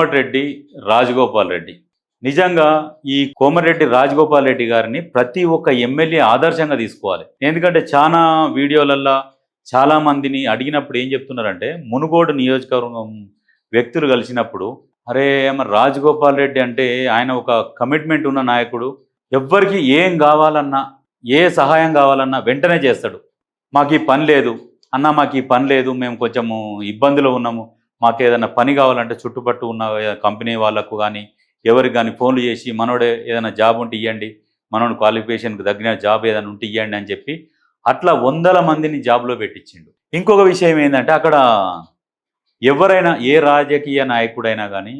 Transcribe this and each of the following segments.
కోమటిరెడ్డి రాజగోపాల్ రెడ్డి నిజంగా ఈ కోమరెడ్డి రాజగోపాల్ రెడ్డి గారిని ప్రతి ఒక్క ఎమ్మెల్యే ఆదర్శంగా తీసుకోవాలి. ఎందుకంటే చాలా వీడియోలల్లో చాలా మందిని అడిగినప్పుడు ఏం చెప్తున్నారంటే మునుగోడు నియోజకవర్గం వ్యక్తులు కలిసినప్పుడు అరే మరి రాజగోపాల్ రెడ్డి అంటే ఆయన ఒక కమిట్మెంట్ ఉన్న నాయకుడు ఎవ్వరికి ఏం కావాలన్నా ఏ సహాయం కావాలన్నా వెంటనే చేస్తాడు. మాకు ఈ పని లేదు అన్న మాకు ఈ పని లేదు మేము కొంచెము ఇబ్బందిలో ఉన్నాము మాకు ఏదైనా పని కావాలంటే చుట్టుపట్టు ఉన్న కంపెనీ వాళ్ళకు కానీ ఎవరికి కానీ ఫోన్లు చేసి మనోడే ఏదైనా జాబ్ ఉంటే ఇవ్వండి మనోడు క్వాలిఫికేషన్కి తగ్గిన జాబ్ ఏదైనా ఉంటే ఇవ్వండి అని చెప్పి అట్లా వందల మందిని జాబ్లో పెట్టించిండు. ఇంకొక విషయం ఏంటంటే అక్కడ ఎవరైనా ఏ రాజకీయ నాయకుడైనా కానీ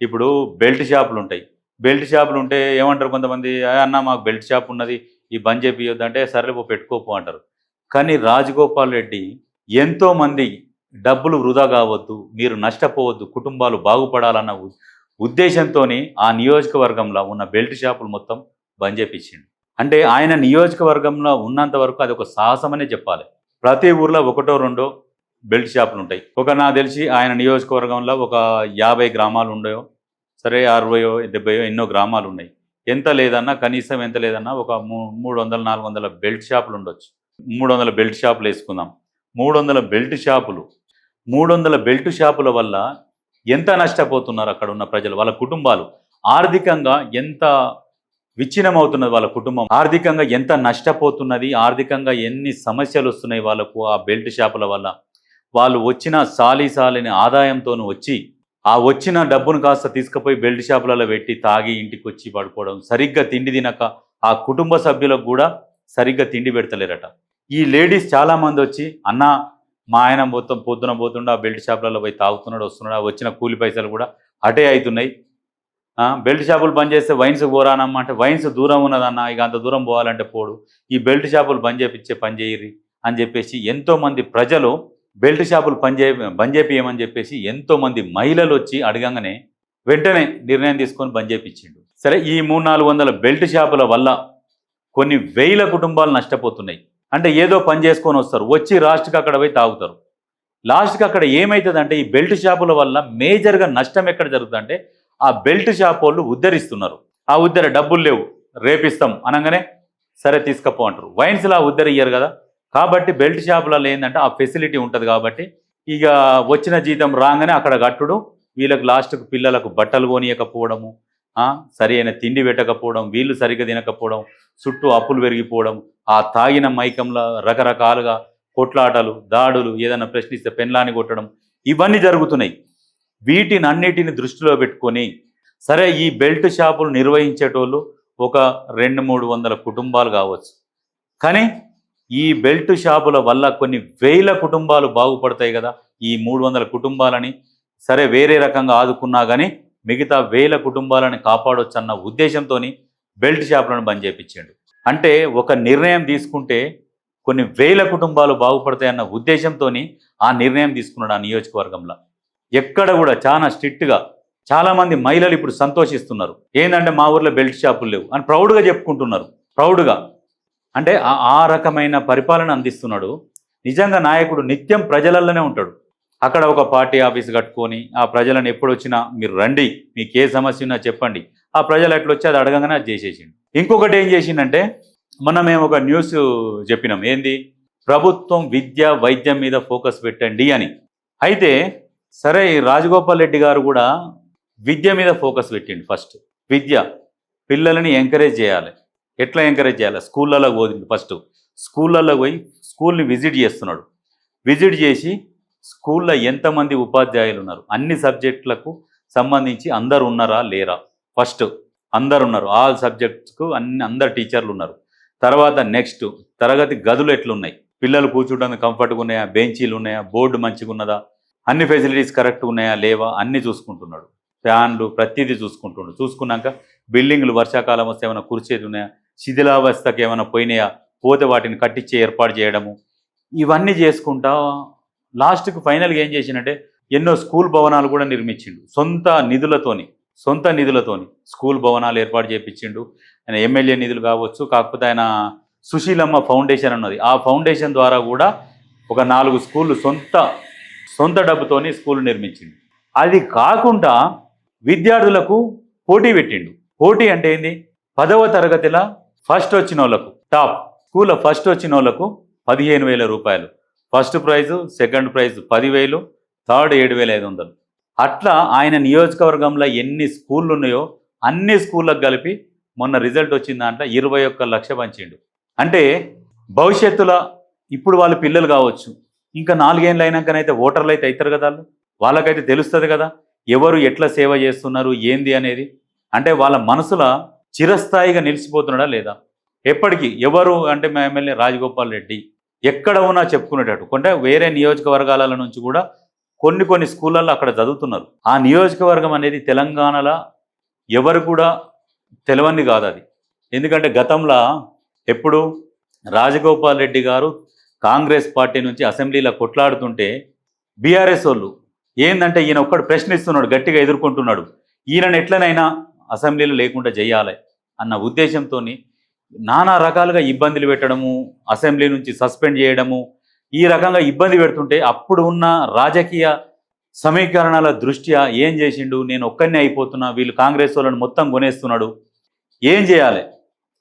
ఇప్పుడు బెల్ట్ షాపులు ఉంటాయి. బెల్ట్ షాపులు ఉంటే ఏమంటారు కొంతమంది అన్న మాకు బెల్ట్ షాప్ ఉన్నది ఈ బంద్ చేపియొద్దు అంటే సరే పెట్టుకోపో అంటారు. కానీ రాజగోపాల్ రెడ్డి ఎంతోమంది డబ్బులు వృధా కావద్దు మీరు నష్టపోవద్దు కుటుంబాలు బాగుపడాలన్న ఉద్దేశంతో ఆ నియోజకవర్గంలో ఉన్న బెల్ట్ షాపులు మొత్తం బంద్ చేపించిండు. అంటే ఆయన నియోజకవర్గంలో ఉన్నంత వరకు అది ఒక సాహసమనే చెప్పాలి. ప్రతి ఊర్లో ఒకటో రెండో బెల్ట్ షాపులు ఉంటాయి. ఒక నాకు తెలిసి ఆయన నియోజకవర్గంలో ఒక యాభై గ్రామాలు ఉండయో సరే అరవయో డెబ్బయో ఎన్నో గ్రామాలు ఉన్నాయి. ఎంత లేదన్నా కనీసం ఎంత లేదన్నా ఒక మూ- మూడు వందల నాలుగు వందల బెల్ట్ షాపులు ఉండొచ్చు. మూడు వందల బెల్ట్ షాపులు వేసుకుందాం. మూడు వందల బెల్ట్ షాపులు మూడు వందల బెల్ట్ షాపుల వల్ల ఎంత నష్టపోతున్నారు అక్కడ ఉన్న ప్రజలు వాళ్ళ కుటుంబాలు? ఆర్థికంగా ఎంత విచ్ఛిన్నమవుతున్నది వాళ్ళ కుటుంబం? ఆర్థికంగా ఎంత నష్టపోతున్నది? ఆర్థికంగా ఎన్ని సమస్యలు వస్తున్నాయి వాళ్ళకు ఆ బెల్ట్ షాపుల వల్ల? వాళ్ళు వచ్చిన సాలి సాలిని ఆదాయంతో వచ్చి ఆ వచ్చిన డబ్బును కాస్త తీసుకుపోయి బెల్ట్ షాపులలో పెట్టి తాగి ఇంటికి వచ్చి పడుకోవడం సరిగ్గా తిండి తినక ఆ కుటుంబ సభ్యులకు కూడా సరిగ్గా తిండి పెడతలేరట. ఈ లేడీస్ చాలామంది వచ్చి అన్న మా ఆయన మొత్తం పొద్దున పోతుండే ఆ బెల్ట్ షాపులలో పోయి తాగుతున్నాడు వస్తున్నాడు. వచ్చిన కూలి పైసలు కూడా అటే అవుతున్నాయి. బెల్ట్ షాపులు బంద్ చేస్తే వైన్స్ పోరానమ్మా అంటే వైన్స్ దూరం ఉన్నదన్న ఇక అంత దూరం పోవాలంటే పోడు. ఈ బెల్ట్ షాపులు బంద్ చేపించే పని చేయరి అని చెప్పేసి ఎంతోమంది ప్రజలు బెల్ట్ షాపులు పని చే బంద్ చేపియమని చెప్పేసి ఎంతోమంది మహిళలు వచ్చి అడగంగానే వెంటనే నిర్ణయం తీసుకొని బంద్ చేపించిండు సరే ఈ మూడు నాలుగు వందల బెల్ట్ షాపుల వల్ల కొన్ని వేల కుటుంబాలు నష్టపోతున్నాయి. అంటే ఏదో పని చేసుకొని వస్తారు. వచ్చి లాస్ట్కి అక్కడ పోయి తాగుతారు. లాస్ట్కి అక్కడ ఏమవుతుందంటే ఈ బెల్ట్ షాపుల వల్ల మేజర్గా నష్టం ఎక్కడ జరుగుతుందంటే ఆ బెల్ట్ షాప్ వాళ్ళు ఉద్ధరిస్తున్నారు. ఆ ఉద్దర డబ్బులు లేవు. రేపిస్తాం అనగానే సరే తీసుకపో అంటారు. వైన్స్లో ఆ ఉద్దర ఇయ్యరు కదా. కాబట్టి బెల్ట్ షాపులలో ఏంటంటే ఆ ఫెసిలిటీ ఉంటుంది కాబట్టి ఇక వచ్చిన జీతం రాగానే అక్కడ కట్టుడు. వీళ్ళకి లాస్ట్కు పిల్లలకు బట్టలు కొనియకపోవడము. సరి అయిన తిండి పెట్టకపోవడం వీళ్ళు సరిగ్గా తినకపోవడం చుట్టూ అప్పులు పెరిగిపోవడం ఆ తాగిన మైకంలో రకరకాలుగా కొట్లాటలు దాడులు ఏదైనా ప్రశ్నిస్తే పెన్లాని కొట్టడం ఇవన్నీ జరుగుతున్నాయి. వీటిని అన్నిటిని దృష్టిలో పెట్టుకొని సరే ఈ బెల్ట్ షాపులు నిర్వహించేటోళ్ళు ఒక రెండు మూడు వందల కుటుంబాలు కావచ్చు. కానీ ఈ బెల్ట్ షాపుల వల్ల కొన్ని వేల కుటుంబాలు బాగుపడతాయి కదా ఈ మూడు వందల కుటుంబాలని సరే వేరే రకంగా ఆదుకున్నా కానీ మిగతా వేల కుటుంబాలను కాపాడొచ్చన్న ఉద్దేశంతో బెల్ట్ షాపులను బంద్ చేయించాడు అంటే ఒక నిర్ణయం తీసుకుంటే కొన్ని వేల కుటుంబాలు బాగుపడతాయన్న ఉద్దేశంతో ఆ నిర్ణయం తీసుకున్నాడు ఆ నియోజకవర్గంలో. ఎక్కడ కూడా చాలా స్ట్రిక్ట్గా చాలా మంది మహిళలు ఇప్పుడు సంతోషిస్తున్నారు. ఏంటంటే మా ఊర్లో బెల్ట్ షాపులు లేవు అని ప్రౌడ్గా చెప్పుకుంటున్నారు. ప్రౌడ్గా. అంటే ఆ- ఆ రకమైన పరిపాలన అందిస్తున్నాడు. నిజంగా నాయకుడు నిత్యం ప్రజలలోనే ఉంటాడు. అక్కడ ఒక పార్టీ ఆఫీస్ కట్టుకొని ఆ ప్రజలను ఎప్పుడు వచ్చినా మీరు రండి మీకు ఏ సమస్య ఉన్నా చెప్పండి. ఆ ప్రజలు ఎట్లా వచ్చి అది అడగంగానే అది చేసేసిండు. ఇంకొకటి ఏం చేసిండంటే మనం మేము ఒక న్యూస్ చెప్పినాం. ఏంది? ప్రభుత్వం విద్య వైద్యం మీద ఫోకస్ పెట్టండి అని. అయితే సరే రాజగోపాల్ రెడ్డి గారు కూడా విద్య మీద ఫోకస్ పెట్టిండు ఫస్ట్. విద్య పిల్లలని ఎంకరేజ్ చేయాలి. ఎట్లా ఎంకరేజ్ చేయాలి? స్కూళ్ళలో పోతుంది ఫస్ట్. స్కూళ్ళలో పోయి స్కూల్ని విజిట్ చేస్తున్నాడు. విజిట్ చేసి స్కూల్లో ఎంతమంది ఉపాధ్యాయులు ఉన్నారు అన్ని సబ్జెక్టులకు సంబంధించి అందరు ఉన్నారా లేరా? ఫస్ట్ అందరు ఉన్నారు ఆల్ సబ్జెక్ట్స్కు అన్ని అందరు టీచర్లు ఉన్నారు తర్వాత నెక్స్ట్ తరగతి గదులు ఎట్లున్నాయి? పిల్లలు కూర్చోడానికి కంఫర్ట్గా ఉన్నాయా? బెంచీలు ఉన్నాయా? బోర్డు మంచిగా ఉన్నదా? అన్ని ఫెసిలిటీస్ కరెక్ట్ ఉన్నాయా? లేవా? అన్ని చూసుకుంటున్నాడు. ఫ్యాన్లు ప్రతిదీ చూసుకుంటున్నాడు. చూసుకున్నాక బిల్డింగ్లు వర్షాకాలం వస్తే ఏమైనా కుర్చీలు ఉన్నాయా? శిథిలావస్థకి ఏమైనా పోయినాయా? పోతే వాటిని కట్టించి ఏర్పాటు చేయడము. ఇవన్నీ చేసుకుంటా లాస్ట్కి ఫైనల్గా ఏం చేసిందంటే ఎన్నో స్కూల్ భవనాలు కూడా నిర్మించిండు. సొంత నిధులతోని సొంత నిధులతోని స్కూల్ భవనాలు ఏర్పాటు చేయించిండు ఆయన ఎమ్మెల్యే నిధులు కావచ్చు కాకపోతే ఆయన సుశీలమ్మ ఫౌండేషన్ అన్నది. ఆ ఫౌండేషన్ ద్వారా కూడా ఒక నాలుగు స్కూళ్ళు సొంత సొంత డబ్బుతోని స్కూల్ నిర్మించింది అది కాకుండా విద్యార్థులకు పోటీ పెట్టిండు. పోటీ అంటే ఏంది? పదవ తరగతిలో ఫస్ట్ వచ్చిన వాళ్ళకు టాప్ స్కూల్లో ఫస్ట్ వచ్చిన వాళ్ళకు పదిహేను వేల రూపాయలు. ఫస్ట్ ప్రైజు సెకండ్ ప్రైజ్ పదివేలు థర్డ్ ఏడు వేల ఐదు వందలు. అట్లా ఆయన నియోజకవర్గంలో ఎన్ని స్కూళ్ళు ఉన్నాయో అన్ని స్కూళ్ళకు కలిపి మొన్న రిజల్ట్ వచ్చిన దాంట్లో ఇరవై ఒక్క లక్ష పంచిండు. అంటే భవిష్యత్తులో ఇప్పుడు వాళ్ళు పిల్లలు కావచ్చు ఇంకా నాలుగేళ్ళు అయినాకనైతే ఓటర్లు అయితే అవుతారు కదా వాళ్ళు. వాళ్ళకైతే తెలుస్తుంది కదా ఎవరు ఎట్లా సేవ చేస్తున్నారు ఏంది అనేది. అంటే వాళ్ళ మనసుల చిరస్థాయిగా నిలిచిపోతున్నాడా లేదా? ఎప్పటికీ ఎవరు అంటే మా ఎమ్మెల్యే రాజగోపాల్ రెడ్డి ఎక్కడ ఉన్నా చెప్పుకునేటట్టు. అంటే వేరే నియోజకవర్గాల నుంచి కూడా కొన్ని కొన్ని స్కూళ్ళల్లో అక్కడ చదువుతున్నారు. ఆ నియోజకవర్గం అనేది తెలంగాణలో ఎవరు కూడా తెలవంది కాదు అది. ఎందుకంటే గతంలో ఎప్పుడు రాజగోపాల్ రెడ్డి గారు కాంగ్రెస్ పార్టీ నుంచి అసెంబ్లీలో కొట్లాడుతుంటే బీఆర్ఎస్ వాళ్ళు ఏందంటే ఈయన ఒక్కడు ప్రశ్నిస్తున్నాడు గట్టిగా ఎదుర్కొంటున్నాడు. ఈయనను ఎట్లనైనా అసెంబ్లీలో లేకుండా చేయాలి అన్న ఉద్దేశంతో నానా రకాలుగా ఇబ్బందులు పెట్టడము అసెంబ్లీ నుంచి సస్పెండ్ చేయడము ఈ రకంగా ఇబ్బంది పెడుతుంటే అప్పుడు ఉన్న రాజకీయ సమీకరణాల దృష్ట్యా ఏం చేసిండు నేను ఒక్కరినే అయిపోతున్నా వీళ్ళు కాంగ్రెస్ వాళ్ళని మొత్తం కొనేస్తున్నాడు. ఏం చేయాలి?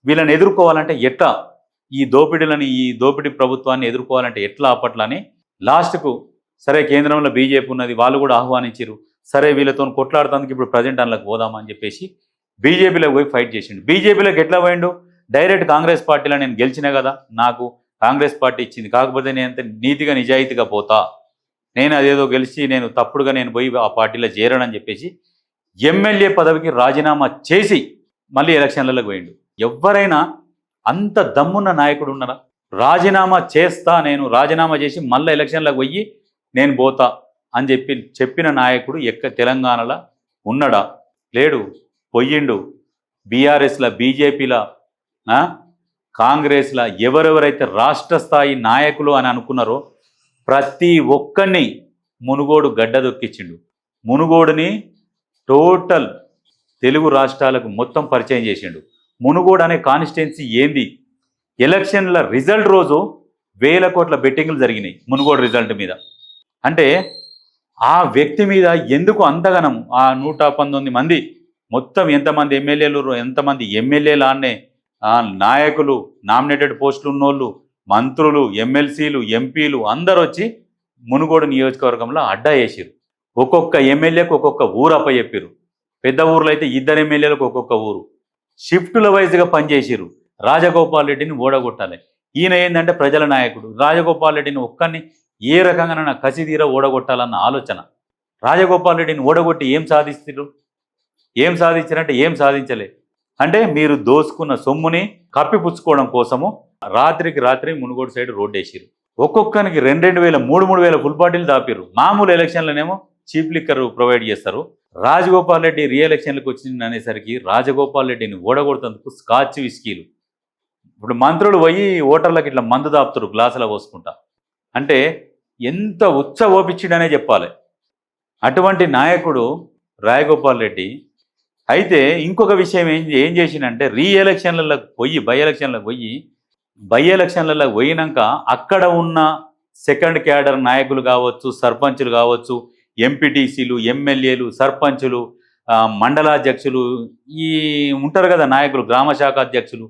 వీళ్ళని ఎదుర్కోవాలంటే ఎట్లా? ఈ దోపిడీలని ఈ దోపిడీ ప్రభుత్వాన్ని ఎదుర్కోవాలంటే ఎట్లా అప్పట్లని లాస్ట్కు సరే కేంద్రంలో బీజేపీ ఉన్నది వాళ్ళు కూడా ఆహ్వానించారు సరే వీళ్ళతో కొట్లాడుతానికి ఇప్పుడు ప్రజెంట్ అందులోకి పోదామని చెప్పేసి బీజేపీలోకి పోయి ఫైట్ చేసిండు. బీజేపీలోకి ఎట్లా పోయిండు? డైరెక్ట్ కాంగ్రెస్ పార్టీలో నేను గెలిచినా కదా నాకు కాంగ్రెస్ పార్టీ ఇచ్చింది. కాకపోతే నేను అంత నీతిగా నిజాయితీగా పోతా. నేను అదేదో గెలిచి నేను తప్పుడుగా నేను పోయి ఆ పార్టీలో చేరనని చెప్పేసి ఎమ్మెల్యే పదవికి రాజీనామా చేసి మళ్ళీ ఎలక్షన్లలోకి పోయిండు. ఎవరైనా అంత దమ్మున్న నాయకుడు ఉన్నారా? రాజీనామా చేస్తా నేను రాజీనామా చేసి మళ్ళీ ఎలక్షన్లకు పోయి నేను పోతా అని చెప్పి చెప్పిన నాయకుడు ఎక్క తెలంగాణలో ఉన్నాడా? లేడు పొయ్యిండు బీఆర్ఎస్ల బీజేపీల కాంగ్రెస్లో ఎవరెవరైతే రాష్ట్ర స్థాయి నాయకులు అని అనుకున్నారో ప్రతి ఒక్కరిని మునుగోడు గడ్డ దొక్కించిండు. మునుగోడుని టోటల్ తెలుగు రాష్ట్రాలకు మొత్తం పరిచయం చేసిండు. మునుగోడు అనే కాన్స్టిట్యున్సీ ఏంది? ఎలక్షన్ల రిజల్ట్ రోజు వేల కోట్ల బెట్టింగ్లు జరిగినాయి మునుగోడు రిజల్ట్ మీద. అంటే ఆ వ్యక్తి మీద ఎందుకు అంతగనం ఆ నూట పంతొమ్మిది మంది మొత్తం ఎంతమంది ఎమ్మెల్యేలు ఎంతమంది ఎమ్మెల్యేలు అనే నాయకులు నామినేటెడ్ పోస్టులు ఉన్నోళ్ళు మంత్రులు ఎమ్మెల్సీలు ఎంపీలు అందరు వచ్చి మునుగోడు నియోజకవర్గంలో అడ్డా వేసిరు ఒక్కొక్క ఎమ్మెల్యేకు ఒక్కొక్క ఊరు అప్పచెప్పిరు పెద్ద ఊర్లో అయితే ఇద్దరు ఎమ్మెల్యేలకు ఒక్కొక్క ఊరు. షిఫ్టుల వైజ్గా పనిచేసిరు రాజగోపాల్ రెడ్డిని ఓడగొట్టాలి. ఈయన ఏంటంటే ప్రజల నాయకుడు. రాజగోపాల్ రెడ్డిని ఒక్కరిని ఏ రకంగానైనా కసిదీర ఓడగొట్టాలన్న ఆలోచన. రాజగోపాల్ రెడ్డిని ఓడగొట్టి ఏం సాధిస్తారు ఏం సాధించారంటే ఏం సాధించలే. అంటే మీరు దోసుకున్న సొమ్ముని కప్పిపుచ్చుకోవడం కోసము రాత్రికి రాత్రి మునుగోడు సైడ్ రోడ్ వేసిరు ఒక్కొక్కరికి రెండు రెండు వేల మూడు మూడు వేల ఫుల్ బాటిల్ దాపిరు మామూలు ఎలక్షన్లనేమో చీప్ లిక్కర్ ప్రొవైడ్ చేస్తారు. రాజగోపాల్ రెడ్డి రీఎలక్షన్లకు వచ్చింది అనేసరికి రాజగోపాల్ రెడ్డిని ఓడగొడుతందుకు స్కాచ్ విస్కీలు. ఇప్పుడు మంత్రులు పోయి ఓటర్లకు ఇట్లా మందు దాపుతారు గ్లాసులో పోసుకుంటా. అంటే ఎంత ఉచ్చ ఓపించిడనే చెప్పాలి. అటువంటి నాయకుడు రాయగోపాల్ రెడ్డి అయితే ఇంకొక విషయం ఏం ఏం చేసిందంటే రీ ఎలక్షన్లకు పోయి బై ఎలక్షన్లకు పోయి బై ఎలక్షన్లలో పోయినాక అక్కడ ఉన్న సెకండ్ క్యాడర్ నాయకులు కావచ్చు సర్పంచులు కావచ్చు ఎంపీటీసీలు ఎమ్మెల్యేలు సర్పంచులు మండలాధ్యక్షులు ఈ ఉంటారు కదా నాయకులు గ్రామ శాఖ అధ్యక్షులు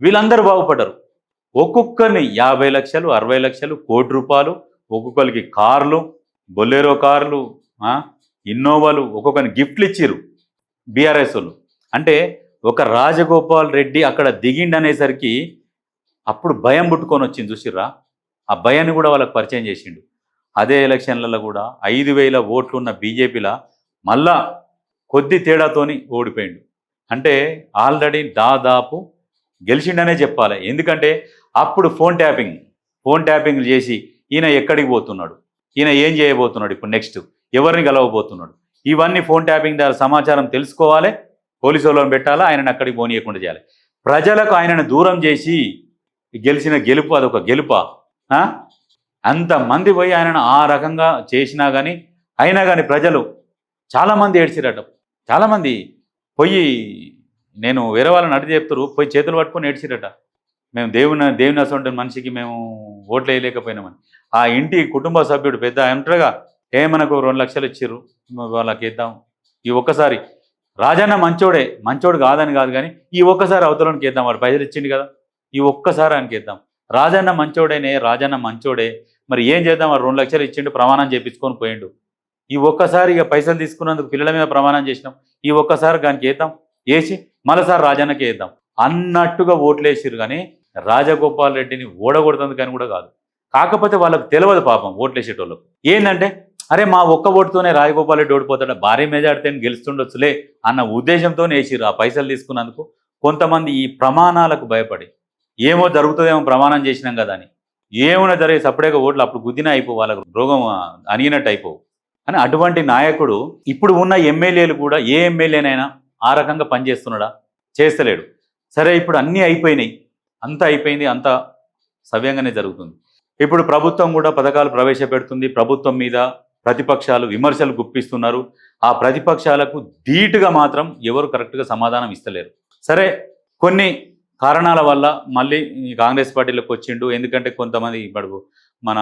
వీళ్ళందరూ బాగుపడ్డారు. ఒక్కొక్కరిని యాభై లక్షలు అరవై లక్షలు కోటి రూపాయలు ఒక్కొక్కరికి కార్లు బొలేరో కార్లు ఇన్నోవాలు ఒక్కొక్కరిని గిఫ్ట్లు ఇచ్చిర్రు. బీఆర్ఎస్ వాళ్ళు. అంటే ఒక రాజగోపాల్ రెడ్డి అక్కడ దిగిండనేసరికి అప్పుడు భయం పుట్టుకొని వచ్చింది చూసిర్రా? ఆ భయాన్ని కూడా వాళ్ళకి పరిచయం చేసిండు. అదే ఎలక్షన్లలో కూడా ఐదు వేల ఓట్లు ఉన్న బీజేపీలో మళ్ళా కొద్ది తేడాతోని ఓడిపోయిండు. అంటే ఆల్రెడీ దాదాపు గెలిచిండనే చెప్పాలి. ఎందుకంటే అప్పుడు ఫోన్ ట్యాపింగ్ ఫోన్ ట్యాపింగ్ చేసి ఈయన ఎక్కడికి పోతున్నాడు? ఈయన ఏం చేయబోతున్నాడు ఇప్పుడు నెక్స్ట్? ఎవరిని గెలవబోతున్నాడు ఇవన్నీ ఫోన్ ట్యాపింగ్ ద్వారా సమాచారం తెలుసుకోవాలి. పోలీసు వాళ్ళని పెట్టాలా? ఆయనను అక్కడికి పోనీయకుండా చేయాలి. ప్రజలకు ఆయనను దూరం చేసి గెలిచిన గెలుపు అదొక గెలుప? అంతమంది పోయి ఆయనను ఆ రకంగా చేసినా కానీ అయినా కానీ ప్రజలు చాలామంది ఏడ్చిరట. చాలామంది పోయి నేను వేరే వాళ్ళని అడిగి చెప్తారు పోయి చేతులు పట్టుకొని ఏడ్చిరట. మేము దేవుని దేవుని అసొంటి మనిషికి మేము ఓట్లు వేయలేకపోయినామని ఆ ఇంటి కుటుంబ సభ్యుడు పెద్ద అంటారుగా ఏ మనకు రెండు లక్షలు ఇచ్చిర్రు? వాళ్ళకి ఇద్దాం. ఈ ఒక్కసారి రాజన్న మంచోడే మంచోడు కాదని కాదు కానీ ఈ ఒక్కసారి అవతలనికి ఇద్దాం వాడు పైసలు ఇచ్చిండు కదా. ఈ ఒక్కసారి ఆయనకి ఇద్దాం. రాజన్న మంచోడేనే రాజన్న మంచోడే. మరి ఏం చేద్దాం? వాడు రెండు లక్షలు ఇచ్చిండు ప్రమాణం చేపించుకొని పోయిండు. ఈ ఒక్కసారి ఇక పైసలు తీసుకున్నందుకు పిల్లల మీద ప్రమాణం చేసినాం. ఈ ఒక్కసారి దానికి వేద్దాం వేసి మరోసారి రాజన్నకి వేద్దాం అన్నట్టుగా ఓట్లేసిరు కానీ రాజగోపాల్ రెడ్డిని ఓడగొడుతుంది కానీ కూడా కాదు. కాకపోతే వాళ్ళకు తెలియదు పాపం ఓట్లేసేటోళ్ళకు ఏంటంటే అరే మా ఒక్క ఓటుతోనే రాజగోపాల్ రెడ్డి ఓడిపోతాడు భారీ మెజార్టీతో గెలుస్తుండొచ్చులే అన్న ఉద్దేశంతో వేసిరు ఆ పైసలు తీసుకున్నందుకు. కొంతమంది ఈ ప్రమాణాలకు భయపడి ఏమో జరుగుతుందేమో ప్రమాణం చేసినాం కదా అని ఏమైనా జరిగే సపరేట్గా ఓట్లు అప్పుడు గుద్దిన అయిపో వాళ్ళకు రోగం అనిగినట్టు అయిపోవు. అని అటువంటి నాయకుడు ఇప్పుడు ఉన్న ఎమ్మెల్యేలు కూడా ఏ ఎమ్మెల్యేనైనా ఆ రకంగా పనిచేస్తున్నాడా? చేస్తలేడు. సరే ఇప్పుడు అన్నీ అయిపోయినాయి. అంతా అయిపోయింది అంతా సవ్యంగానే జరుగుతుంది. ఇప్పుడు ప్రభుత్వం కూడా పథకాలు ప్రవేశపెడుతుంది. ప్రభుత్వం మీద ప్రతిపక్షాలు విమర్శలు గుప్పిస్తున్నారు. ఆ ప్రతిపక్షాలకు ధీటుగా మాత్రం ఎవరు కరెక్ట్గా సమాధానం ఇస్తలేరు. సరే కొన్ని కారణాల వల్ల మళ్ళీ ఈ కాంగ్రెస్ పార్టీలోకి వచ్చిండు. ఎందుకంటే కొంతమంది ఇప్పుడు మన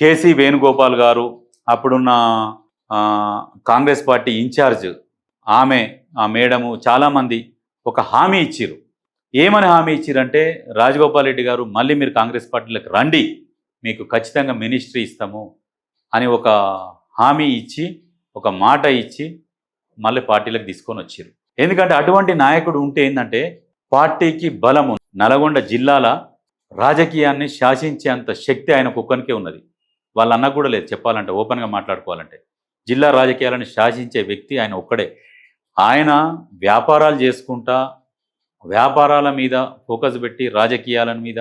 కేసీ వేణుగోపాల్ గారు అప్పుడున్న కాంగ్రెస్ పార్టీ ఇన్ఛార్జ్ ఆమె ఆ మేడము చాలామంది ఒక హామీ ఇచ్చిరు ఏమని హామీ ఇచ్చిరంటే రాజగోపాల్ రెడ్డి గారు మళ్ళీ మీరు కాంగ్రెస్ పార్టీలకు రండి మీకు ఖచ్చితంగా మినిస్ట్రీ ఇస్తాము అని ఒక హామీ ఇచ్చి ఒక మాట ఇచ్చి మళ్ళీ పార్టీలకు తీసుకొని వచ్చారు ఎందుకంటే అటువంటి నాయకుడు ఉంటే ఏంటంటే పార్టీకి బలము నల్గొండ జిల్లాల రాజకీయాన్ని శాసించేంత శక్తి ఆయనకు ఒక్కనికే ఉన్నది. వాళ్ళ అన్న కూడా లేదు చెప్పాలంటే ఓపెన్గా మాట్లాడుకోవాలంటే. జిల్లా రాజకీయాలను శాసించే వ్యక్తి ఆయన ఒక్కడే. ఆయన వ్యాపారాలు చేసుకుంటా వ్యాపారాల మీద ఫోకస్ పెట్టి రాజకీయాల మీద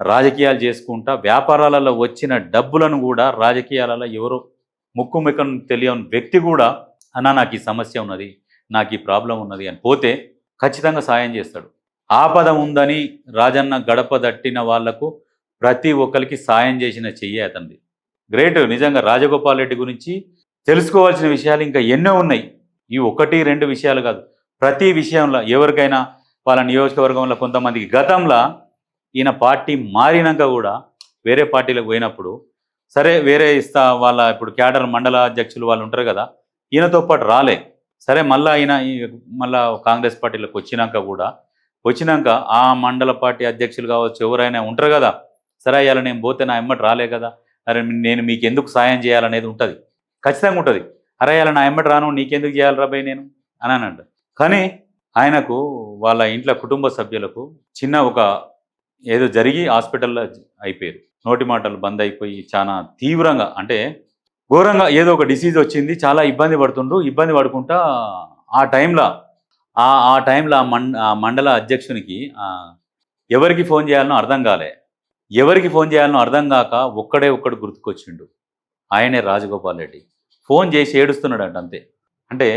రాజకీయాలు చేసుకుంటా వ్యాపారాలలో వచ్చిన డబ్బులను కూడా రాజకీయాలలో ఎవరో ముక్కు తెలియని వ్యక్తి కూడా అన్న నాకు ఈ సమస్య ఉన్నది నాకు ఈ ప్రాబ్లం ఉన్నది అని పోతే ఖచ్చితంగా సాయం చేస్తాడు. ఆపద ఉందని రాజన్న గడప దట్టిన వాళ్ళకు ప్రతి ఒక్కరికి సాయం చేసిన చెయ్యి అతనిది. గ్రేట్ నిజంగా రాజగోపాల్ రెడ్డి గురించి తెలుసుకోవాల్సిన విషయాలు ఇంకా ఎన్నో ఉన్నాయి. ఈ ఒకటి రెండు విషయాలు కాదు. ప్రతి విషయంలో ఎవరికైనా వాళ్ళ నియోజకవర్గంలో కొంతమందికి గతంలో ఈయన పార్టీ మారినాక కూడా వేరే పార్టీలకు పోయినప్పుడు సరే వేరే ఇస్తా వాళ్ళ ఇప్పుడు క్యాడర్ మండల అధ్యక్షులు వాళ్ళు ఉంటారు కదా ఈయనతో పాటు రాలే. సరే మళ్ళా ఈయన ఈ- మళ్ళా కాంగ్రెస్ పార్టీలకు వచ్చినాక కూడా వచ్చినాక ఆ మండల పార్టీ అధ్యక్షులు కావచ్చు ఎవరైనా ఉంటారు కదా సరే అయ్యాల నేను పోతే నా ఎమ్మటి రాలే కదా అరే నేను మీకు ఎందుకు సాయం చేయాలనేది ఉంటుంది. ఖచ్చితంగా ఉంటుంది. అరే అయ్యాల నా ఎమ్మటి రాను నీకెందుకు చేయాలి రాబాయ్ నేను? అని అని అంట కానీ ఆయనకు వాళ్ళ ఇంట్లో కుటుంబ సభ్యులకు చిన్న ఒక ఏదో జరిగి హాస్పిటల్లో అయిపోయారు. నోటి మాటలు బంద్ అయిపోయి చాలా తీవ్రంగా అంటే ఘోరంగా ఏదో ఒక డిసీజ్ వచ్చింది చాలా ఇబ్బంది పడుతుండ్రు. ఇబ్బంది పడుకుంటా ఆ టైంలో ఆ ఆ టైంలో ఆ మండల అధ్యక్షునికి ఎవరికి ఫోన్ చేయాలనో అర్థం కాలే. ఎవరికి ఫోన్ చేయాలనో అర్థం కాక ఒక్కడే ఒక్కడు గుర్తుకొచ్చిండు. ఆయనే రాజగోపాల్ రెడ్డి. ఫోన్ చేసి ఏడుస్తున్నాడంట అంతే. అంటే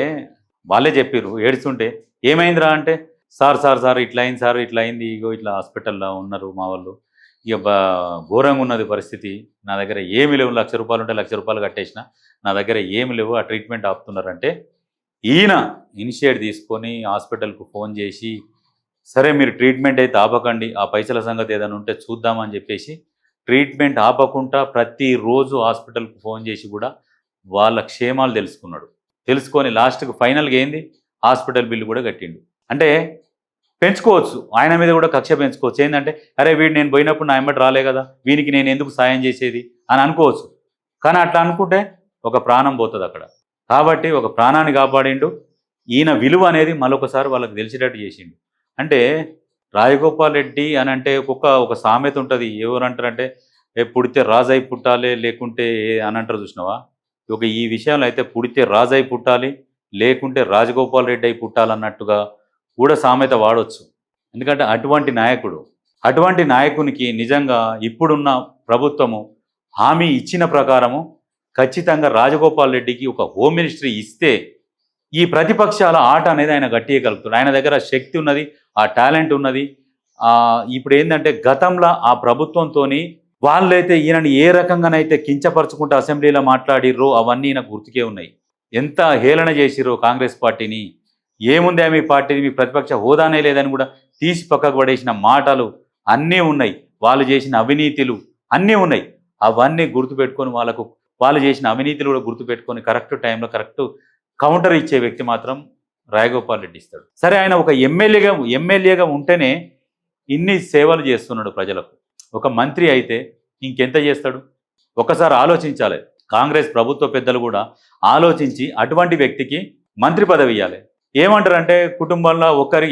వాళ్ళే చెప్పారు ఏడుస్తుంటే ఏమైందిరా అంటే సార్ సార్ సార్ ఇట్లా అయింది సార్ ఇట్లా అయింది ఇగో ఇట్లా హాస్పిటల్లో ఉన్నారు మా వాళ్ళు. ఇక ఘోరంగా ఉన్నది పరిస్థితి. నా దగ్గర ఏమి లేవు. లక్ష రూపాయలు ఉంటే లక్ష రూపాయలు కట్టేసిన నా దగ్గర ఏమి లేవు. ఆ ట్రీట్మెంట్ ఆపుతున్నారంటే ఈయన ఇనిషియేట్ తీసుకొని హాస్పిటల్కు ఫోన్ చేసి సరే మీరు ట్రీట్మెంట్ అయితే ఆపకండి ఆ పైసల సంగతి ఏదైనా ఉంటే చూద్దామని చెప్పేసి ట్రీట్మెంట్ ఆపకుండా ప్రతిరోజు హాస్పిటల్కు ఫోన్ చేసి కూడా వాళ్ళ క్షేమాలు తెలుసుకున్నాడు. తెలుసుకొని లాస్ట్కి ఫైనల్గా ఏంది? హాస్పిటల్ బిల్లు కూడా కట్టిండు. అంటే పెంచుకోవచ్చు ఆయన మీద కూడా కక్ష పెంచుకోవచ్చు. ఏంటంటే అరే వీడు నేను పోయినప్పుడు నా ఎమ్మటి రాలే కదా వీనికి నేను ఎందుకు సాయం చేసేది అని అనుకోవచ్చు. కానీ అట్లా అనుకుంటే ఒక ప్రాణం పోతుంది అక్కడ. కాబట్టి ఒక ప్రాణాన్ని కాపాడిండు. ఈయన విలువ అనేది మరొకసారి వాళ్ళకి తెలిసేటట్టు చేసిండు. అంటే రాజగోపాల్ రెడ్డి అని అంటే ఒక్కొక్క ఒక సామెత ఉంటుంది. ఎవరు అంటారంటే పుడితే రాజై పుట్టాలి లేకుంటే ఏ- అని అంటారు చూసినావా? ఒక ఈ విషయంలో అయితే పుడితే రాజై పుట్టాలి లేకుంటే రాజగోపాల్ రెడ్డి అయి పుట్టాలన్నట్టుగా కూడా సామెత వాడొచ్చు. ఎందుకంటే అటువంటి నాయకుడు అటువంటి నాయకునికి నిజంగా ఇప్పుడున్న ప్రభుత్వము హామీ ఇచ్చిన ప్రకారము ఖచ్చితంగా రాజగోపాల్ రెడ్డికి ఒక హోమ్ మినిస్ట్రీ ఇస్తే ఈ ప్రతిపక్షాల ఆట అనేది ఆయన గట్టియగలుగుతాడు. ఆయన దగ్గర శక్తి ఉన్నది ఆ టాలెంట్ ఉన్నది. ఇప్పుడు ఏంటంటే గతంలో ఆ ప్రభుత్వంతోని వాళ్ళైతే ఈయనని ఏ రకంగానైతే కించపరచుకుంటూ అసెంబ్లీలో మాట్లాడిర్రో అవన్నీ ఈయన గుర్తుకే ఉన్నాయి. ఎంత హేళన చేసిరో కాంగ్రెస్ పార్టీని? ఏముంది మీ పార్టీని? మీ ప్రతిపక్ష హోదానే లేదని కూడా తీసి పక్కకు పడేసిన మాటలు అన్నీ ఉన్నాయి. వాళ్ళు చేసిన అవినీతిలు అన్నీ ఉన్నాయి. అవన్నీ గుర్తుపెట్టుకొని వాళ్ళకు వాళ్ళు చేసిన అవినీతిలు కూడా గుర్తుపెట్టుకొని కరెక్ట్ టైంలో కరెక్ట్ కౌంటర్ ఇచ్చే వ్యక్తి మాత్రం రాయగోపాల్ రెడ్డి ఇస్తాడు. సరే ఆయన ఒక ఎమ్మెల్యేగా ఎమ్మెల్యేగా ఉంటేనే ఇన్ని సేవలు చేస్తున్నాడు ప్రజలకు. ఒక మంత్రి అయితే ఇంకెంత చేస్తాడు? ఒకసారి ఆలోచించాలి. కాంగ్రెస్ ప్రభుత్వ పెద్దలు కూడా ఆలోచించి అటువంటి వ్యక్తికి మంత్రి పదవి ఇవ్వాలి ఏమంటారంటే కుటుంబంలో ఒకరి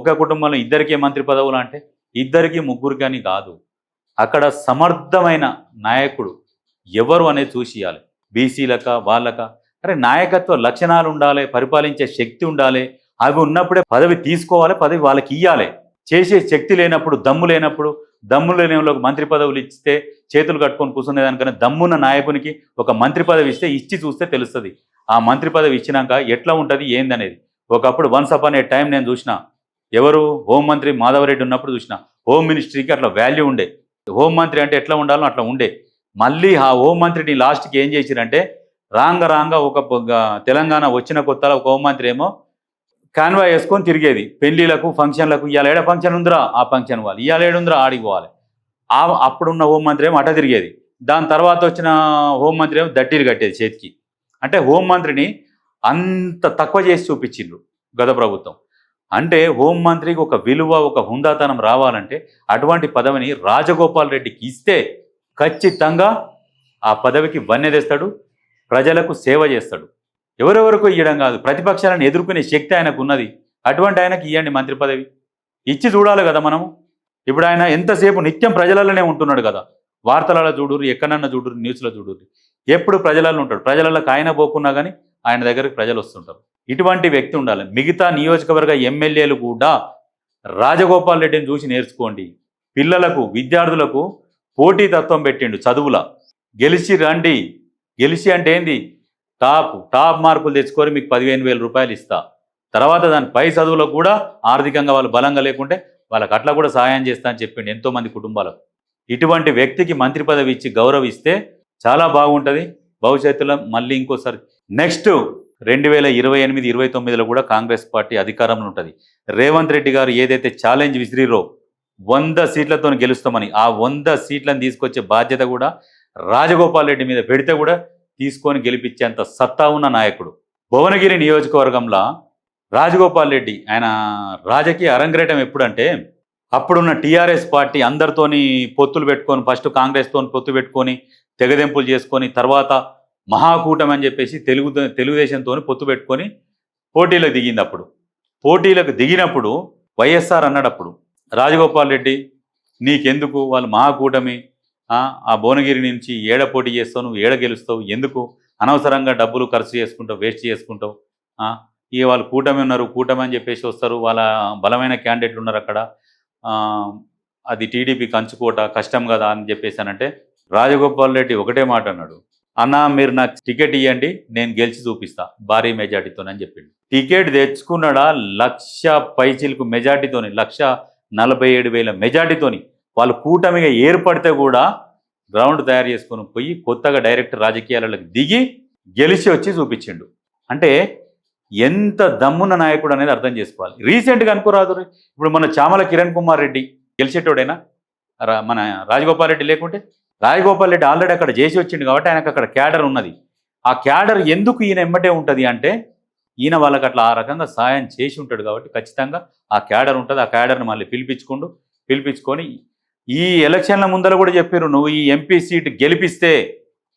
ఒక కుటుంబంలో ఇద్దరికే మంత్రి పదవులు అంటే ఇద్దరికి ముగ్గురికి అని కాదు. అక్కడ సమర్థమైన నాయకుడు ఎవరు అనేది చూసి ఇవ్వాలి బీసీలక వాళ్ళక. అరే నాయకత్వ లక్షణాలు ఉండాలి పరిపాలించే శక్తి ఉండాలి. అవి ఉన్నప్పుడే పదవి తీసుకోవాలి పదవి వాళ్ళకి ఇవ్వాలి చేసే శక్తి లేనప్పుడు దమ్ము లేనప్పుడు దమ్ము లేనిలోకి మంత్రి పదవులు ఇస్తే చేతులు కట్టుకొని కూర్చునే దానికన్నా దమ్మున్న నాయకునికి ఒక మంత్రి పదవి ఇస్తే ఇచ్చి చూస్తే తెలుస్తుంది. ఆ మంత్రి పదవి ఇచ్చినాక ఎట్లా ఉంటుంది ఏందనేది. ఒకప్పుడు వన్స్ అప్ అనే టైం నేను చూసిన ఎవరు? హోంమంత్రి మాధవరెడ్డి ఉన్నప్పుడు చూసిన హోమ్ మినిస్ట్రీకి అట్లా వాల్యూ ఉండే. హోంమంత్రి అంటే ఎట్లా ఉండాలో అట్లా ఉండే. మళ్ళీ ఆ హోంమంత్రిని లాస్ట్కి ఏం చేసిరంటే రాంగ రాంగ ఒక ఒక తెలంగాణ వచ్చిన కొత్తలో ఒక హోంమంత్రి ఏమో కాన్వా వేసుకొని తిరిగేది. పెళ్ళిలకు ఫంక్షన్లకు ఇవాళ ఏడ ఫంక్షన్ ఉందిరా? ఆ ఫంక్షన్ వాళ్ళు ఇవాళ ఏడుందిరా ఆడికి పోవాలి. ఆ అప్పుడున్న హోంమంత్రి ఏమో అట తిరిగేది. దాని తర్వాత వచ్చిన హోంమంత్రి ఏమో దట్టీలు కట్టేది చేతికి. అంటే హోంమంత్రిని అంత తక్కువ చేసి చూపించిండ్రు గత ప్రభుత్వం. అంటే హోంమంత్రికి ఒక విలువ ఒక హుందాతనం రావాలంటే అటువంటి పదవిని రాజగోపాల్ రెడ్డికి ఇస్తే ఖచ్చితంగా ఆ పదవికి వన్నె తెస్తాడు ప్రజలకు సేవ చేస్తాడు. ఎవరెవరికో ఇవ్వడం కాదు. ప్రతిపక్షాలను ఎదుర్కొనే శక్తి ఆయనకు ఉన్నది అటువంటి ఆయనకి ఇవ్వండి మంత్రి పదవి. ఇచ్చి చూడాలి కదా మనము. ఇప్పుడు ఆయన ఎంతసేపు నిత్యం ప్రజలలోనే ఉంటున్నాడు కదా. వార్తలలో చూడురు ఎక్కడన్నా చూడురు న్యూస్లో చూడురు ఎప్పుడు ప్రజలలో ఉంటాడు. ప్రజలలో ఆయన పోకున్నా కానీ ఆయన దగ్గరికి ప్రజలు వస్తుంటారు. ఇటువంటి వ్యక్తి ఉండాలి. మిగతా నియోజకవర్గ ఎమ్మెల్యేలు కూడా రాజగోపాల్ రెడ్డిని చూసి నేర్చుకోండి. పిల్లలకు విద్యార్థులకు పోటీ తత్వం పెట్టిండు చదువుల. గెలిచి రండి. గెలిచి అంటే ఏంది? టాప్ టాప్ మార్కులు తెచ్చుకొని మీకు పదిహేను వేల రూపాయలు ఇస్తా. తర్వాత దాని పై చదువులకు కూడా ఆర్థికంగా వాళ్ళు బలంగా లేకుంటే వాళ్ళకి అట్లా కూడా సహాయం చేస్తా అని చెప్పిండు ఎంతోమంది కుటుంబాలకు. ఇటువంటి వ్యక్తికి మంత్రి పదవి ఇచ్చి గౌరవిస్తే చాలా బాగుంటుంది. భవిష్యత్తులో మళ్ళీ ఇంకోసారి నెక్స్ట్ రెండు వేల ఇరవై ఎనిమిది ఇరవై తొమ్మిదిలో కూడా కాంగ్రెస్ పార్టీ అధికారంలో ఉంటుంది. రేవంత్ రెడ్డి గారు ఏదైతే ఛాలెంజ్ విసిరిరో వంద సీట్లతో గెలుస్తామని ఆ వంద సీట్లను తీసుకొచ్చే బాధ్యత కూడా రాజగోపాల్ రెడ్డి మీద పెడితే కూడా తీసుకొని గెలిపించేంత సత్తా ఉన్న నాయకుడు. భువనగిరి నియోజకవర్గంలో రాజగోపాల్ రెడ్డి ఆయన రాజకీయ అరంగేటం ఎప్పుడంటే అప్పుడున్న టీఆర్ఎస్ పార్టీ అందరితోని పొత్తులు పెట్టుకొని ఫస్ట్ కాంగ్రెస్తో పొత్తు పెట్టుకొని తెగదెంపులు చేసుకొని తర్వాత మహాకూటమి అని చెప్పేసి తెలుగు తెలుగుదేశంతో పొత్తు పెట్టుకొని పోటీలకు దిగింది అప్పుడు పోటీలకు దిగినప్పుడు వైఎస్ఆర్ అన్నాడప్పుడు రాజగోపాల్ రెడ్డి నీకెందుకు వాళ్ళు మహాకూటమి ఆ, భువనగిరి నుంచి ఏడ పోటీ చేస్తావు నువ్వు ఏడ గెలుస్తావు ఎందుకు? అనవసరంగా డబ్బులు ఖర్చు చేసుకుంటావు వేస్ట్ చేసుకుంటావు. ఇక వాళ్ళు కూటమి ఉన్నారు కూటమి అని చెప్పేసి వస్తారు వాళ్ళ బలమైన క్యాండిడేట్లు ఉన్నారు అక్కడ. అది టీడీపీ కంచుకోట కష్టం కదా అని చెప్పేసానంటే రాజగోపాల్ రెడ్డి ఒకటే మాట అన్నాడు. అన్న మీరు నాకు టికెట్ ఇవ్వండి నేను గెలిచి చూపిస్తా భారీ మెజార్టీతోనని చెప్పిండు. టికెట్ తెచ్చుకున్నాడా? లక్ష పైచిలకు మెజార్టీతోని లక్ష నలభై ఏడు వేల మెజార్టీతోని. వాళ్ళు కూటమిగా ఏర్పడితే కూడా గ్రౌండ్ తయారు చేసుకొని పోయి కొత్తగా డైరెక్ట్ రాజకీయాలకు దిగి గెలిచి వచ్చి చూపించిండు. అంటే ఎంత దమ్మున్న నాయకుడు అనేది అర్థం చేసుకోవాలి. రీసెంట్గా అనుకోరాదు ఇప్పుడు మన చామల కిరణ్ కుమార్ రెడ్డి గెలిచేటోడైనా? రా- మన రాజగోపాల్ రెడ్డి లేకుంటే? రాజగోపాల్ రెడ్డి ఆల్రెడీ అక్కడ చేసి వచ్చిండు కాబట్టి ఆయనకు అక్కడ క్యాడర్ ఉన్నది. ఆ క్యాడర్ ఎందుకు ఈయన ఎమ్మటే ఉంటుంది అంటే ఈయన వాళ్ళకి అట్లా ఆ రకంగా సాయం చేసి ఉంటాడు కాబట్టి ఖచ్చితంగా ఆ క్యాడర్ ఉంటుంది. ఆ క్యాడర్ని మళ్ళీ పిలిపించుకుంటూ పిలిపించుకొని ఈ ఎలక్షన్ల ముందర కూడా చెప్పారు నువ్వు ఈ ఎంపీ సీట్ గెలిపిస్తే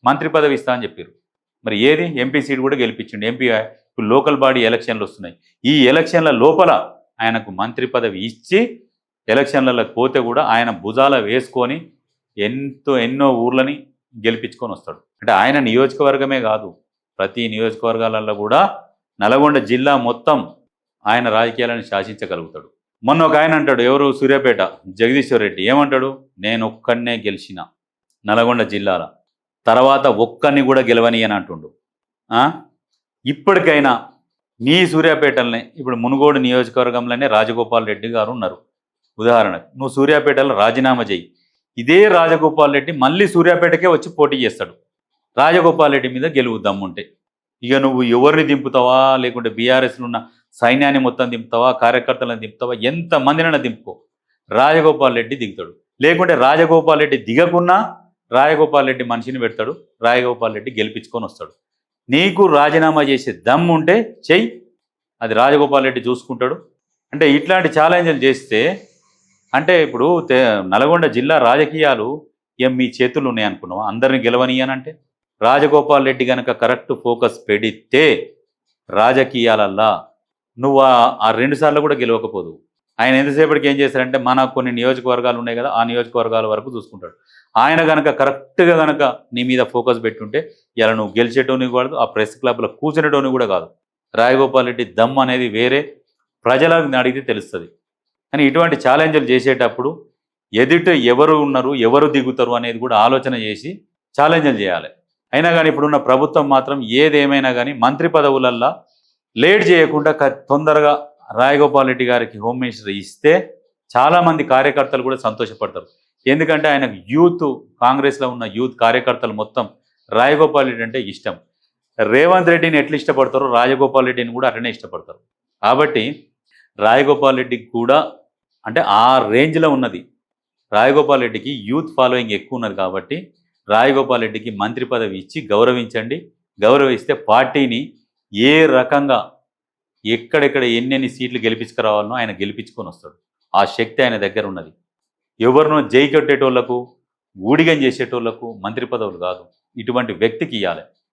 మంత్రి పదవి ఇస్తా అని చెప్పారు. మరి ఏది? ఎంపీ సీట్ కూడా గెలిపించిండు. ఎంపీ ఇప్పుడు లోకల్ బాడీ ఎలక్షన్లు వస్తున్నాయి. ఈ ఎలక్షన్ల లోపల ఆయనకు మంత్రి పదవి ఇచ్చి ఎలక్షన్లలో పోతే కూడా ఆయన భుజాల వేసుకొని ఎంతో ఎన్నో ఊర్లని గెలిపించుకొని వస్తాడు. అంటే ఆయన నియోజకవర్గమే కాదు ప్రతి నియోజకవర్గాలలో కూడా నల్గొండ జిల్లా మొత్తం ఆయన రాజకీయాలను శాసించగలుగుతాడు. మొన్న ఒక ఆయన అంటాడు ఎవరు? సూర్యాపేట. జగదీశ్వర్ రెడ్డి. ఏమంటాడు? నేను ఒక్కడనే గెలిచిన. నల్గొండ జిల్లాల. తర్వాత ఒక్కరిని కూడా గెలవని అని అంటుండు. ఆ? ఇప్పటికైనా నీ సూర్యాపేటలనే ఇప్పుడు మునుగోడు నియోజకవర్గంలోనే రాజగోపాల్ రెడ్డి గారు ఉన్నారు. ఉదాహరణకు నువ్వు సూర్యాపేటలో రాజీనామా చేయి. ఇదే రాజగోపాల్ రెడ్డి మళ్ళీ సూర్యాపేటకే వచ్చి పోటీ చేస్తాడు. రాజగోపాల్ రెడ్డి మీద గెలువు దమ్ముంటే. ఇక నువ్వు ఎవరిని దింపుతావా? లేకుంటే బీఆర్ఎస్లో ఉన్న సైన్యాన్ని మొత్తం దింపుతావా? కార్యకర్తలను దింపుతావా? ఎంత మందినైనా దింపుకో. రాజగోపాల్ రెడ్డి దిగుతాడు. లేకుంటే రాజగోపాల్ రెడ్డి దిగకున్నా రాజగోపాల్ రెడ్డి మనిషిని పెడతాడు. రాజగోపాల్ రెడ్డి గెలిపించుకొని వస్తాడు. నీకు రాజీనామా చేసే దమ్ము ఉంటే చెయ్యి. అది రాజగోపాల్ రెడ్డి చూసుకుంటాడు. అంటే ఇట్లాంటి ఛాలెంజ్లు చేస్తే అంటే ఇప్పుడు నల్గొండ జిల్లా రాజకీయాలు ఏం మీ చేతులు ఉన్నాయి అనుకున్నావా? అందరిని గెలవనీయనంటే? రాజగోపాల్ రెడ్డి కనుక కరెక్ట్ ఫోకస్ పెడితే రాజకీయాలల్లా నువ్వు ఆ- రెండు సార్లు కూడా గెలవకపోదు. ఆయన ఎంతసేపటికి ఏం చేశారంటే మన కొన్ని నియోజకవర్గాలు ఉన్నాయి కదా ఆ నియోజకవర్గాల వరకు చూసుకుంటాడు. ఆయన కనుక కరెక్ట్గా కనుక నీ మీద ఫోకస్ పెట్టుంటే ఇలా నువ్వు గెలిచేటోని కాదు ఆ ప్రెస్ క్లబ్లో కూర్చునేటోని కూడా కాదు. రాజగోపాల్ రెడ్డి దమ్ అనేది వేరే ప్రజలకు అడిగితే తెలుస్తుంది. కానీ ఇటువంటి ఛాలెంజ్లు చేసేటప్పుడు ఎదుట ఎవరు ఉన్నారు ఎవరు దిగుతారు అనేది కూడా ఆలోచన చేసి ఛాలెంజ్లు చేయాలి. అయినా కానీ ఇప్పుడున్న ప్రభుత్వం మాత్రం ఏదేమైనా కానీ మంత్రి పదవులల్లా లేట్ చేయకుండా తొందరగా రాయగోపాల్ రెడ్డి గారికి హోమ్ మినిస్టర్ ఇస్తే చాలామంది కార్యకర్తలు కూడా సంతోషపడతారు. ఎందుకంటే ఆయనకు యూత్ కాంగ్రెస్లో ఉన్న యూత్ కార్యకర్తలు మొత్తం రాయగోపాల్ రెడ్డి అంటే ఇష్టం. రేవంత్ రెడ్డిని ఎట్లా ఇష్టపడతారో రాజగోపాల్ రెడ్డిని కూడా అట్లనే ఇష్టపడతారు. కాబట్టి రాయగోపాల్ రెడ్డికి కూడా అంటే ఆ రేంజ్లో ఉన్నది. రాయగోపాల్ రెడ్డికి యూత్ ఫాలోయింగ్ ఎక్కువ ఉన్నది కాబట్టి రాయగోపాల్ రెడ్డికి మంత్రి పదవి ఇచ్చి గౌరవించండి. గౌరవిస్తే పార్టీని ఏ రకంగా ఎక్కడెక్కడ ఎన్నెన్ని సీట్లు గెలిపించుకురావాలనో ఆయన గెలిపించుకొని వస్తాడు. ఆ శక్తి ఆయన దగ్గర ఉన్నది. ఎవరినో జై కట్టేటోళ్ళకు ఊడిగం చేసేటోళ్ళకు మంత్రి పదవులు కాదు. ఇటువంటి వ్యక్తికి ఇవ్వాలి